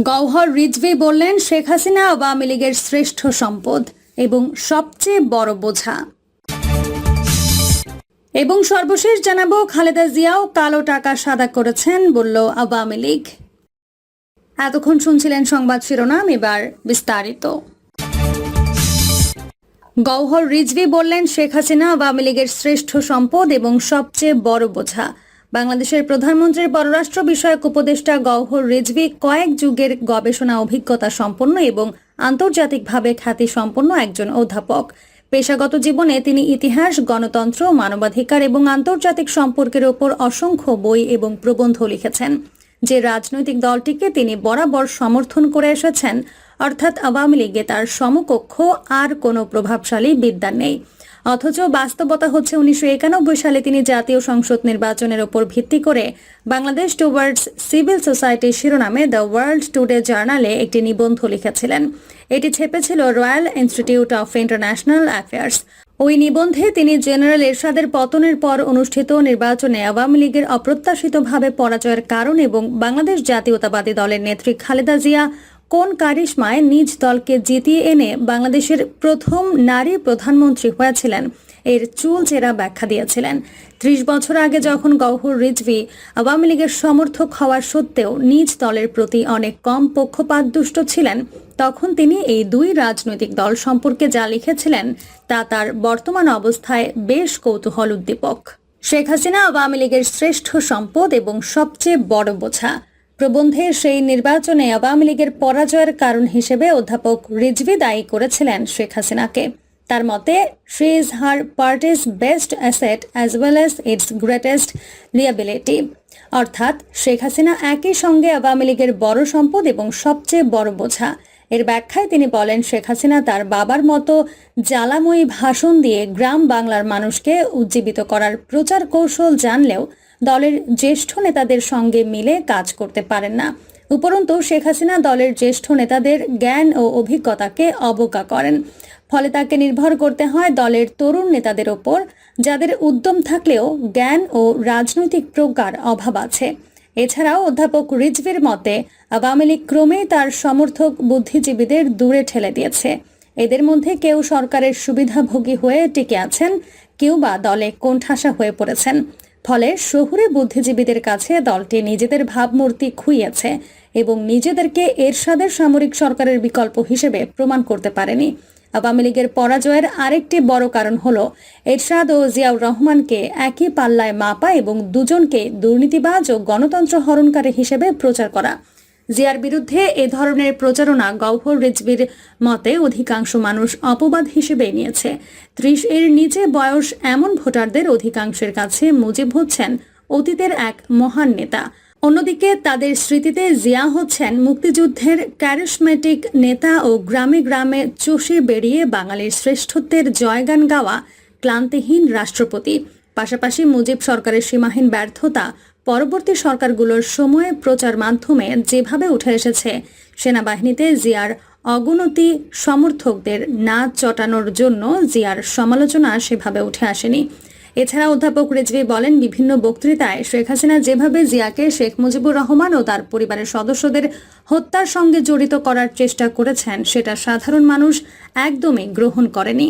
গওহর রিজভি বললেন, শেখ হাসিনা আওয়ামী লীগের শ্রেষ্ঠ সম্পদ এবং সবচেয়ে বড় বোঝা। এবং সর্বশেষ জানাব, খালেদা জিয়াও কালো টাকা সাদা করেছেন বলল আওয়ামী লীগ। এতক্ষণ শুনছিলেন সংবাদ শিরোনাম, এবার বিস্তারিত। গওহর রিজভি বললেন, শেখ হাসিনা আওয়ামী লীগের শ্রেষ্ঠ সম্পদ এবং সবচেয়ে বড় বোঝা। বাংলাদেশের প্রধানমন্ত্রীর পররাষ্ট্র বিষয়ক উপদেষ্টা গওহর রিজভি কয়েক যুগের গবেষণা অভিজ্ঞতা সম্পন্ন এবং আন্তর্জাতিকভাবে খ্যাতি সম্পন্ন একজন অধ্যাপক। পেশাগত জীবনে তিনি ইতিহাস, গণতন্ত্র, মানবাধিকার এবং আন্তর্জাতিক সম্পর্কের ওপর অসংখ্য বই এবং প্রবন্ধ লিখেছেন। যে রাজনৈতিক দলটিকে তিনি বরাবর সমর্থন করে এসেছেন, অর্থাৎ আওয়ামী লীগে তার সমকক্ষ আর কোনো প্রভাবশালী বিদ্যান নেই। অথচ বাস্তবতা হচ্ছে উনিশশো একানব্বই সালে তিনি জাতীয় সংসদ নির্বাচনের ওপর ভিত্তি করে বাংলাদেশ টুয়ার্ডস সিভিল সোসাইটি শিরোনামে দ্য ওয়ার্ল্ড টুডে জার্নালে একটি নিবন্ধ লিখেছিলেন। এটি ছেপেছিল Royal Institute of International Affairs. ওই নিবন্ধে তিনি জেনারেল এরশাদের পতনের পর অনুষ্ঠিত নির্বাচনে আওয়ামী লীগের অপ্রত্যাশিতভাবে পরাজয়ের কারণ এবং বাংলাদেশ জাতীয়তাবাদী দলের নেত্রী খালেদা জিয়া কোন কারিশমায় নিজ দলকে জিতিয়ে এনে বাংলাদেশের প্রথম নারী প্রধানমন্ত্রী হয়েছিলেন? এর চুল চেরা ব্যাখ্যা দিয়েছিলেন। ত্রিশ বছর আগে যখন গওহর রিজভি আওয়ামী লীগের সমর্থক হওয়া সত্ত্বেও নিজ দলের প্রতি অনেক কম পক্ষপাতদুষ্ট ছিলেন, তখন তিনি এই দুই রাজনৈতিক দল সম্পর্কে যা লিখেছিলেন তা তার বর্তমান অবস্থায় বেশ কৌতূহল উদ্দীপক শেখ হাসিনা আওয়ামী লীগের শ্রেষ্ঠ সম্পদ এবং সবচেয়ে বড় বোঝা প্রবন্ধে সেই নির্বাচনে আওয়ামী লীগের পরাজয়ের কারণ হিসেবে অধ্যাপক রিজভি দায়ী করেছিলেন শেখ হাসিনাকে। তার মতে she is her party's best asset as well as its greatest liability অর্থাৎ, শেখ হাসিনা একই সঙ্গে আওয়ামী লীগের বড় সম্পদ এবং সবচেয়ে বড় বোঝা। এর ব্যাখ্যায় তিনি বলেন, শেখ হাসিনা তার বাবার মতো জ্বালাময়ী ভাষণ দিয়ে গ্রাম বাংলার মানুষকে উজ্জীবিত করার প্রচার কৌশল জানলেও দলের জ্যেষ্ঠ নেতাদের সঙ্গে মিলে কাজ করতে পারেন না। উপরন্তু, শেখ হাসিনা দলের জ্যেষ্ঠ নেতাদের জ্ঞান ও অভিজ্ঞতাকে অবজ্ঞা করেন। ফলে তাকে নির্ভর করতে হয় দলের তরুণ নেতাদের ওপর, যাদের উদ্যম থাকলেও জ্ঞান ও রাজনৈতিক প্রজ্ঞার অভাব আছে। এছাড়াও, অধ্যাপক রিজভির মতে, আওয়ামী লীগ ক্রমেই তার সমর্থক বুদ্ধিজীবীদের দূরে ঠেলে দিয়েছে। এদের মধ্যে কেউ সরকারের সুবিধাভোগী হয়ে টিকে আছেন, কেউ বা দলে কোণঠাসা হয়ে পড়েছেন। ফলে শহুরে বুদ্ধিজীবীদের কাছে দলটি নিজেদের ভাবমূর্তি খুইয়েছে এবং নিজেদেরকে এরশাদের সামরিক সরকারের বিকল্প হিসেবে প্রমাণ করতে পারেনি। আওয়ামী লীগের পরাজয়ের আরেকটি বড় কারণ হল, এরশাদ ও জিয়াউর রহমানকে একই পাল্লায় মাপা এবং দুজনকে দুর্নীতিবাজ ও গণতন্ত্র হরণকারী হিসেবে প্রচার করা। জিয়ার বিরুদ্ধে এ ধরনের প্রচারণা গহ্বর রিজবির মতে অধিকাংশ মানুষ অপবাদ হিসেবে নিয়েছে। ত্রিশ এর নিচে বয়স এমন ভোটারদের অধিকাংশের কাছে মুজিব হচ্ছেন অতীতের এক মহান নেতা। অন্যদিকে তাদের স্মৃতিতে জিয়া হচ্ছেন মুক্তিযুদ্ধের ক্যারিসমেটিক নেতা ও গ্রামে গ্রামে চষে বেরিয়ে বাঙালির শ্রেষ্ঠত্বের জয়গান গাওয়া ক্লান্তিহীন রাষ্ট্রপতি। পাশাপাশি মুজিব সরকারের সীমাহীন ব্যর্থতা পরবর্তী সরকারগুলোর সময়ে প্রচার মাধ্যমে যেভাবে উঠে এসেছে, সেনাবাহিনীতে জিয়ার অগুনতি সমর্থকদের না চটানোর জন্য জিয়ার সমালোচনা সেভাবে উঠে আসেনি। এছাড়া অধ্যাপক রেজভি বলেন, বিভিন্ন বক্তৃতায় শেখ হাসিনা যেভাবে জিয়াকে শেখ মুজিবুর রহমান ও তার পরিবারের সদস্যদের হত্যার সঙ্গে জড়িত করার চেষ্টা করেছেন, সেটা সাধারণ মানুষ একদমই গ্রহণ করেনি।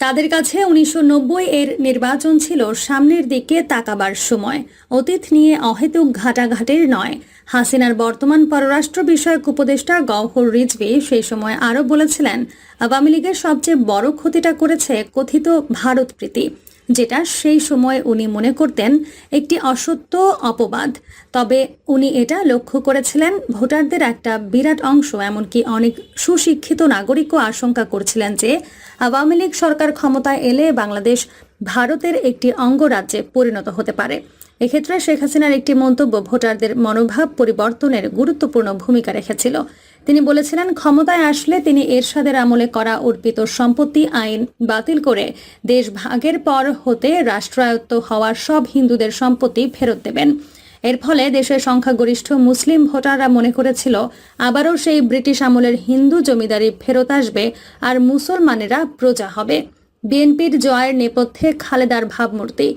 তাদের কাছে উনিশশো নব্বই এর নির্বাচন ছিল সামনের দিকে তাকাবার সময়। অতীত নিয়ে অহেতুক ঘাটাঘাটির নয়। হাসিনার বর্তমান পররাষ্ট্র বিষয়ক উপদেষ্টা গহর রিজভি সেই সময় আরও বলেছিলেন, আওয়ামী লীগের সবচেয়ে বড় ক্ষতিটা করেছে কথিত ভারত প্রীতি। যেটা সেই সময় উনি মনে করতেন একটি অসত্য অপবাদ। তবে উনি এটা লক্ষ্য করেছিলেন, ভোটারদের একটা বিরাট অংশ, এমনকি অনেক সুশিক্ষিত নাগরিকও আশঙ্কা করছিলেন যে আওয়ামী লীগ সরকার ক্ষমতায় এলে বাংলাদেশ ভারতের একটি অঙ্গরাজ্যে পরিণত হতে পারে। এক্ষেত্রে শেখ হাসিনার একটি মন্তব্য ভোটারদের মনোভাব পরিবর্তনের গুরুত্বপূর্ণ ভূমিকা রেখেছিল। তিনি বলেছিলেন, ক্ষমতায় আসলে তিনি এরশাদের আমলে করা অর্পিত সম্পত্তি আইন বাতিল করে দেশ ভাগের পর হতে রাষ্ট্রায়ত্ত হওয়ার সব হিন্দুদের সম্পত্তি ফেরত দেবেন। এর ফলে দেশের সংখ্যাগরিষ্ঠ মুসলিম ভোটাররা মনে করেছিল, আবারও সেই ব্রিটিশ আমলের হিন্দু জমিদারি ফেরত আসবে আর মুসলমানেরা প্রজা হবে। বিএনপির জয়ের নেপথ্যে খালেদার ভাবমূর্তি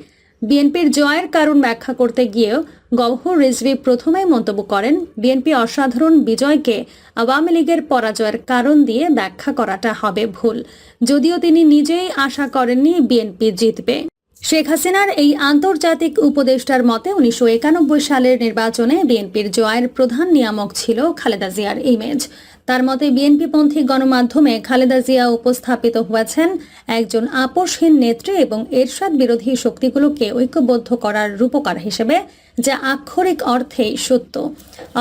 বিএনপির জয়ের কারণ ব্যাখ্যা করতে গিয়েও গওহর রিজভি প্রথমেই মন্তব্য করেন, বিএনপি অসাধারণ বিজয়কে আওয়ামী লীগের পরাজয়ের কারণ দিয়ে ব্যাখ্যা করাটা হবে ভুল। যদিও তিনি নিজেই আশা করেননি বিএনপি জিতবে। শেখ হাসিনার এই আন্তর্জাতিক উপদেষ্টার মতে উনিশশো একানব্বই সালের নির্বাচনে বিএনপির জয়ের প্রধান নিয়ামক ছিল খালেদা জিয়ার ইমেজ। তার মতে বিএনপিপন্থী গণমাধ্যমে খালেদা জিয়া উপস্থাপিত হয়েছেন একজন আপোষহীন নেত্রী এবং এরশাদ বিরোধী শক্তিগুলোকে ঐক্যবদ্ধ করার রূপকার হিসেবে, যা আক্ষরিক অর্থে সত্য।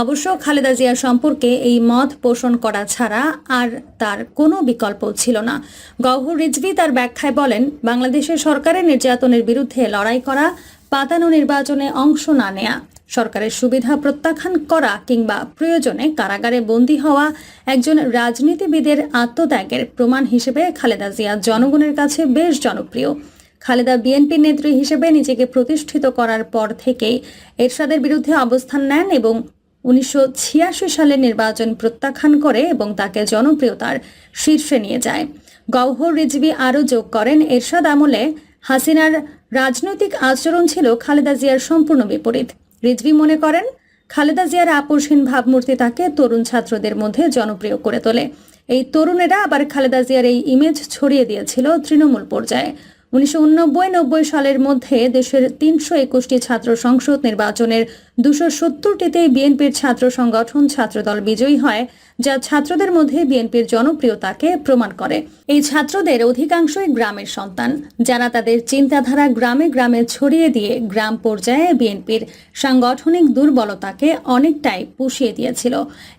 অবশ্য খালেদা জিয়া সম্পর্কে এই মত পোষণ করা ছাড়া আর তার কোনো বিকল্প ছিল না। গওহর রিজভি তার ব্যাখ্যায় বলেন, বাংলাদেশের সরকারের নির্যাতনের বিরুদ্ধে লড়াই করা, পাতানো নির্বাচনে অংশ না নেয়া সরকারের সুবিধা প্রত্যাখ্যান করা কিংবা প্রয়োজনে কারাগারে বন্দী হওয়া একজন রাজনীতিবিদের আত্মত্যাগের প্রমাণ হিসেবে খালেদা জিয়া জনগণের কাছে বেশ জনপ্রিয়। খালেদা বিএনপি নেত্রী হিসেবে নিজেকে প্রতিষ্ঠিত করার পর থেকেই এরশাদের বিরুদ্ধে অবস্থান নেন এবং উনিশশো সালের নির্বাচন প্রত্যাখ্যান করে এবং তাকে জনপ্রিয়তার শীর্ষে নিয়ে যায়। গওহর রিজভি আরও যোগ করেন, এরশাদ আমলে হাসিনার রাজনৈতিক আচরণ ছিল খালেদা জিয়ার সম্পূর্ণ বিপরীত। রিজভি মনে করেন, খালেদা জিয়ার আপোষহীন ভাবমূর্তি তাকে তরুণ ছাত্রদের মধ্যে জনপ্রিয় করে তোলে। এই তরুণেরা আবার খালেদা জিয়ার এই ইমেজ ছড়িয়ে দিয়েছিল তৃণমূল পর্যায়ে। উনিশশো নব্বই সালের মধ্যে দেশের তিনশো একুশটি ছাত্র সংসদ নির্বাচনের দুশো সত্তরটিতেই বিএনপির ছাত্র সংগঠন ছাত্রদল বিজয়ী হয়, যা ছাত্রদের মধ্যে বিএনপির জনপ্রিয়তাকে প্রমাণ করে। এই ছাত্রদের অধিকাংশই গ্রামের সন্তান, যারা তাদের চিন্তাধারা গ্রামে গ্রামে ছড়িয়ে দিয়ে গ্রাম পর্যায়ে বিএনপির সাংগঠনিক দুর্বলতাকে অনেকটাই পুষিয়ে দিয়েছিল।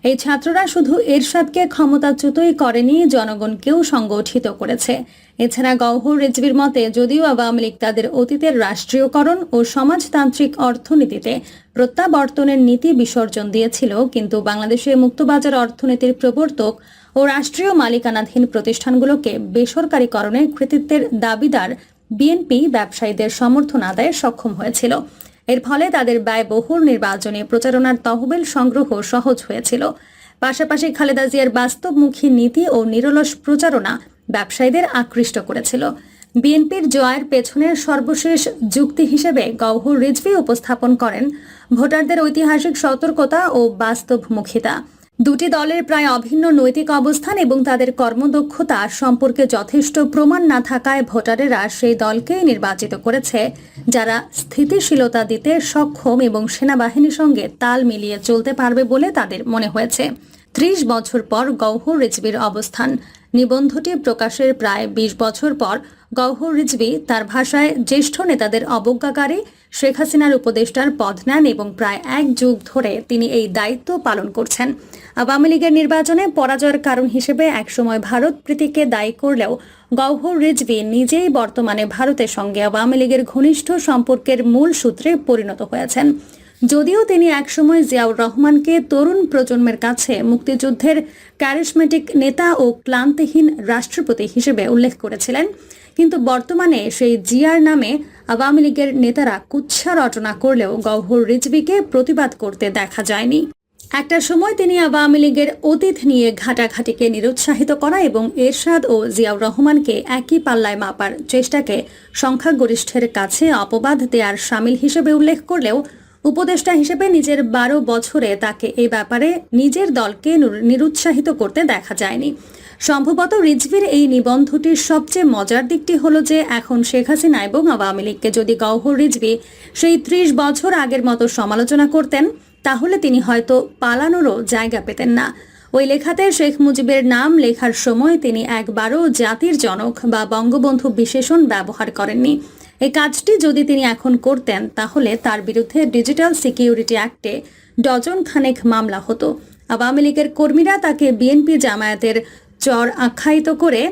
এই ছাত্ররা শুধু এরশাদকে ক্ষমতাচ্যুতই করেনি, জনগণকেও সংগঠিত করেছে। এছাড়া গওহর রেজভির মতে, যদিও আওয়ামী লীগ তাদের অতীতের রাষ্ট্রীয়করণ ও সমাজতান্ত্রিক অর্থনীতিতে প্রত্যাবর্তনের নীতি বিসর্জন দিয়েছিল, কিন্তু বাংলাদেশে মুক্তবাজার অর্থনীতির প্রবর্তক ও রাষ্ট্রীয় মালিকানাধীন প্রতিষ্ঠানগুলোকে বেসরকারীকরণে কৃতিত্বের দাবিদার বিএনপি ব্যবসায়ীদের সমর্থন আদায়ে সক্ষম হয়েছিল। এর ফলে তাদের ব্যয়বহুল নির্বাচনে প্রচারণার তহবিল সংগ্রহ সহজ হয়েছিল। পাশাপাশি খালেদা জিয়ার বাস্তবমুখী নীতি ও নিরলস প্রচারণা ব্যবসায়ীদের আকৃষ্ট করেছিল। বিএনপির জয়ের পেছনের সর্বশেষ যুক্তি হিসেবে গওহর রিজভি উপস্থাপন করেন ভোটারদের ঐতিহাসিক সতর্কতা ও বাস্তবমুখিতা। দুটি দলের প্রায় অভিন্ন নৈতিক অবস্থান এবং তাদের কর্মদক্ষতা সম্পর্কে যথেষ্ট প্রমাণ না থাকায় ভোটারেরা সেই দলকেই নির্বাচিত করেছে, যারা স্থিতিশীলতা দিতে সক্ষম এবং সেনাবাহিনীর সঙ্গে তাল মিলিয়ে চলতে পারবে বলে তাদের মনে হয়েছে। ত্রিশ বছর পর গৌহর রিজবির অবস্থান। নিবন্ধটি প্রকাশের প্রায় ২০ বছর পর গৌহর রিজভি তার ভাষায় জ্যেষ্ঠ নেতাদের অবজ্ঞাকারী শেখ হাসিনার উপদেষ্টার পদ নেন এবং প্রায় এক যুগ ধরে তিনি এই দায়িত্ব পালন করছেন। আওয়ামী লীগের নির্বাচনে পরাজয়ের কারণ হিসেবে একসময় ভারত প্রীতিকে দায়ী করলেও গৌহর রিজভি নিজেই বর্তমানে ভারতের সঙ্গে আওয়ামী লীগের ঘনিষ্ঠ সম্পর্কের মূল সূত্রে পরিণত হয়েছেন। যদিও তিনি একসময় জিয়াউর রহমানকে তরুণ প্রজন্মের কাছে মুক্তিযুদ্ধের ক্যারিসমেটিক নেতা ও ক্লান্তিহীন রাষ্ট্রপতি হিসেবে উল্লেখ করেছিলেন। কিন্তু বর্তমানে সেই জিয়ার নামে আওয়ামী লীগের নেতারা কুচ্ছা রচনা করলেও গওহর রিজভিকে প্রতিবাদ করতে দেখা যায়নি। একটা সময় তিনি আওয়ামী লীগের অতীত নিয়ে ঘাটাঘাটিকে নিরুৎসাহিত করা এবং এরশাদ ও জিয়াউর রহমানকে একই পাল্লায় মাপার চেষ্টাকে সংখ্যাগরিষ্ঠের কাছে অপবাদ দেয়ার সামিল হিসেবে উল্লেখ করলেও উপদেষ্টা হিসেবে নিজের বারো বছরে তাকে এ ব্যাপারে নিজের দলকে নিরুৎসাহিত করতে দেখা যায়নি। সম্ভবত রিজভির এই নিবন্ধটির সবচেয়ে মজার দিকটি হলো যে এখন শেখ হাসিনা এবং আওয়ামী লীগকে যদি গওহর রিজভি সেই ত্রিশ বছর আগের মতো সমালোচনা করতেন, তাহলে তিনি হয়তো পালানোরও জায়গা পেতেন না। ওই লেখাতে শেখ মুজিবের নাম লেখার সময় তিনি একবারও জাতির জনক বা বঙ্গবন্ধু বিশেষণ ব্যবহার করেননি। এই কাজটি যদি তিনি এখন করতেন, তাহলে তার বিরুদ্ধে ডিজিটাল সিকিউরিটি অ্যাক্টে ডজন খানেক মামলা হতো। আওয়ামী লীগের কর্মীরা তাকে বিএনপি জামায়াতের চর আখ্যায়িত করে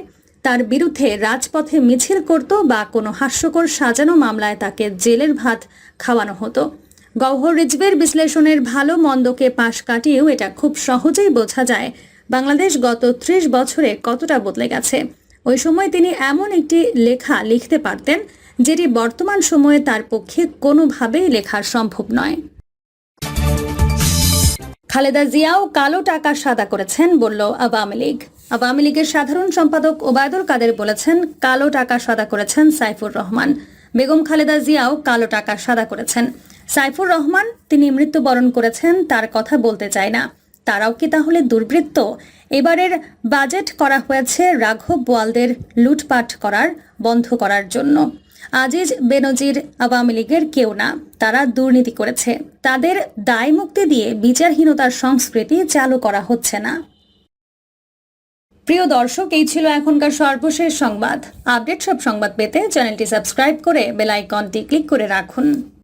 তার বিরুদ্ধে রাজপথে মিছিল করত বা কোনো হাস্যকর সাজানো মামলায় তাকে জেলের ভাত খাওয়ানো হতো। গওহর রিজভের বিশ্লেষণের ভালো মন্দকে পাশ কাটিয়েও এটা খুব সহজেই বোঝা যায় বাংলাদেশ গত ত্রিশ বছরে কতটা বদলে গেছে। ওই সময় তিনি এমন একটি লেখা লিখতে পারতেন যেটি বর্তমান সময়ে তার পক্ষে কোনোভাবেই লেখা সম্ভব নয়। খালেদা জিয়াও কালো টাকা সাদা করেছেন বলল আওয়ামী লীগ। আওয়ামী লীগের সাধারণ সম্পাদক ওবায়দুল কাদের বলেছেন, কালো টাকা সাদা করেছেন সাইফুর রহমান। বেগম খালেদা জিয়াও কালো টাকা সাদা করেছেন। সাইফুর রহমান তিনি মৃত্যুবরণ করেছেন, তার কথা বলতে চায় না। তারাও কি তাহলে দুর্বৃত্ত? এবারের বাজেট করা হয়েছে রাঘব বোয়ালদের লুটপাট করার, বন্ধ করার জন্য। আজিজ বেনজির আওয়ামী লীগের কেউ না, তারা দুর্নীতি করেছে। তাদের দায় মুক্তি দিয়ে বিচারহীনতার সংস্কৃতি চালু করা হচ্ছে না। প্রিয় দর্শক, এই ছিল এখনকার সর্বশেষ সংবাদ। আপডেট সব সংবাদ পেতে চ্যানেলটি সাবস্ক্রাইব করে বেল আইকনটি ক্লিক করে রাখুন।